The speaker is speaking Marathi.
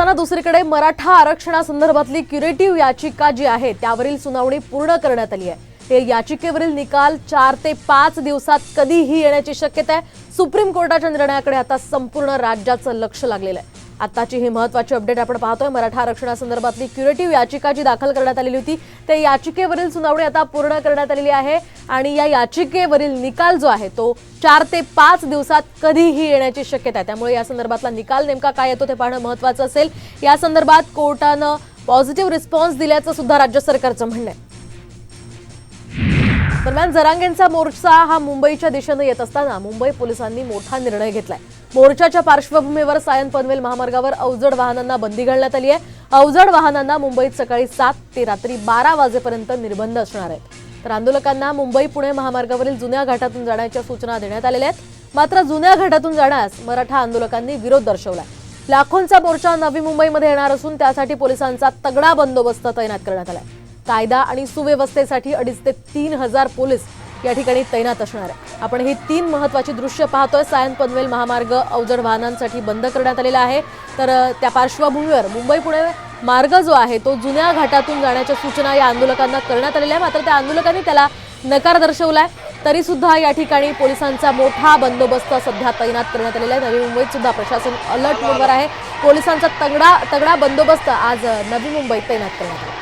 असताना दुसरीकडे मराठा आरक्षणासंदर्भातली क्युरेटिव्ह याचिका जी आहे त्यावरील सुनावणी पूर्ण करण्यात आली आहे. ते याचिकेवरील निकाल चार ते पाच दिवसात कधीही येण्याची शक्यता आहे. सुप्रीम कोर्टाच्या निर्णयाकडे आता संपूर्ण राज्याचं लक्ष लागलेलं आहे. आताची ही महत्वाची अपडेट आपण पाहतोय. मराठा आरक्षणासंदर्भातली क्युरेटिव्ह याचिका जी दाखल करण्यात आलेली होती त्या याचिकेवरील सुनावणी आता पूर्ण करण्यात आलेली आहे आणि या याचिकेवरील निकाल जो आहे तो चार ते पाच दिवसात कधीही येण्याची शक्यता आहे. त्यामुळे या संदर्भातला निकाल नेमका काय येतो ते पाहणं महत्वाचं असेल. या संदर्भात कोर्टानं पॉझिटिव्ह रिस्पॉन्स दिल्याचं सुद्धा राज्य सरकारचं म्हणणं आहे. दरम्यान जरांगेंचा मोर्चा हा मुंबईच्या दिशेनं येत असताना मुंबई पोलिसांनी मोठा निर्णय घेतलाय. मोर्चाच्या पार्श्वभूमीवर सायन पनवेल महामार्गावर अवजड वाहनांना बंदी घालण्यात आली आहे. अवजड वाहनांना मुंबईत सकाळी सात ते रात्री बारा वाजेपर्यंत निर्बंध असणार आहेत. तर आंदोलकांना मुंबई पुणे महामार्गावरील जुन्या घाटातून जाण्याच्या सूचना देण्यात आलेल्या आहेत. मात्र जुन्या घाटातून जाण्यास मराठा आंदोलकांनी विरोध दर्शवला लाखोंचा मोर्चा नवी मुंबईमध्ये येणार असून त्यासाठी पोलिसांचा तगडा बंदोबस्त तैनात करण्यात आलाय. कायदा आणि सुव्यवस्थेसाठी अडीच ते तीन हजार पोलीस या ठिकाणी तैनात असणार आहे. आपण ही तीन महत्वाची दृश्य पाहतोय. सायन पनवेल महामार्ग अवजड वाहनांसाठी बंद करण्यात आलेला आहे. तर त्या पार्श्वभूमीवर मुंबई पुणे मार्ग जो आहे तो जुन्या घाटातून जाण्याच्या सूचना या आंदोलकांना करण्यात आलेल्या आहे मात्र त्या आंदोलकांनी त्याला नकार दर्शवलाय. तरी सुद्धा या ठिकाणी पोलिसांचा मोठा बंदोबस्त सध्या तैनात करण्यात आलेला आहे. नवी मुंबईत सुद्धा प्रशासन अलर्ट मोडवर आहे. पोलिसांचा तगडा तगडा बंदोबस्त आज नवी मुंबईत तैनात करण्यात आला.